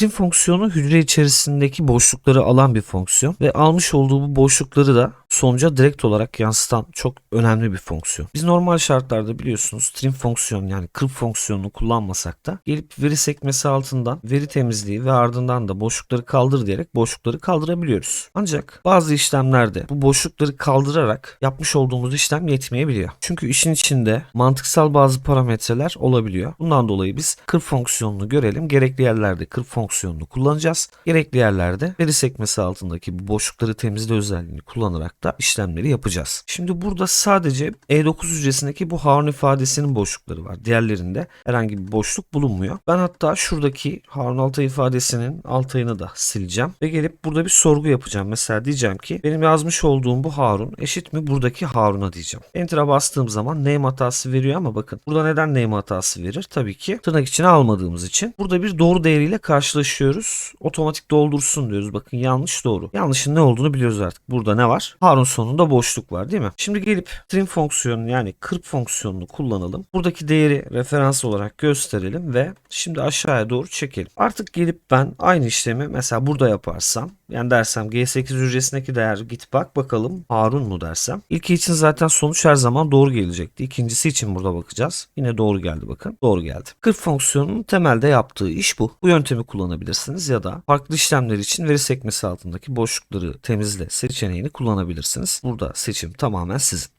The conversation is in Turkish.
Trim fonksiyonu hücre içerisindeki boşlukları alan bir fonksiyon ve almış olduğu bu boşlukları da sonuca direkt olarak yansıtan çok önemli bir fonksiyon. Biz normal şartlarda biliyorsunuz trim fonksiyonu yani kırp fonksiyonunu kullanmasak da gelip veri sekmesi altından veri temizliği ve ardından da boşlukları kaldır diyerek boşlukları kaldırabiliyoruz. Ancak bazı işlemlerde bu boşlukları kaldırarak yapmış olduğumuz işlem yetmeyebiliyor. Çünkü işin içinde mantıksal bazı parametreler olabiliyor. Bundan dolayı biz kırp fonksiyonunu görelim. Gerekli yerlerde kırp fonksiyonunu kullanacağız. Gerekli yerlerde veri sekmesi altındaki bu boşlukları temizle özelliğini kullanarak da işlemleri yapacağız. Şimdi burada sadece E9 hücresindeki bu Harun ifadesinin boşlukları var. Diğerlerinde herhangi bir boşluk bulunmuyor. Ben hatta şuradaki Harun Altay ifadesinin altayını da sileceğim ve gelip burada bir sorgu yapacağım. Mesela diyeceğim ki benim yazmış olduğum bu Harun eşit mi buradaki Harun'a diyeceğim. Enter'a bastığım zaman name hatası veriyor ama bakın burada neden name hatası verir? Tabii ki tırnak içine almadığımız için. Burada bir doğru değeriyle karşılaşıyoruz. Otomatik doldursun diyoruz. Bakın yanlış doğru. Yanlışın ne olduğunu biliyoruz artık. Burada ne var? Harun sonunda boşluk var değil mi? Şimdi gelip trim fonksiyonu yani kırp fonksiyonunu kullanalım. Buradaki değeri referans olarak gösterelim ve şimdi aşağıya doğru çekelim. Artık gelip ben aynı işlemi mesela burada yaparsam yani dersem G8 hücresindeki değer git bak bakalım Harun mu dersem. İlki için zaten sonuç her zaman doğru gelecekti. İkincisi için burada bakacağız. Yine doğru geldi bakın. Doğru geldi. Kırp fonksiyonunun temelde yaptığı iş bu. Bu yöntemi kullanabilirsiniz ya da farklı işlemler için veri sekmesi altındaki boşlukları temizle seçeneğini kullanabilirsiniz. Burada seçim tamamen sizin.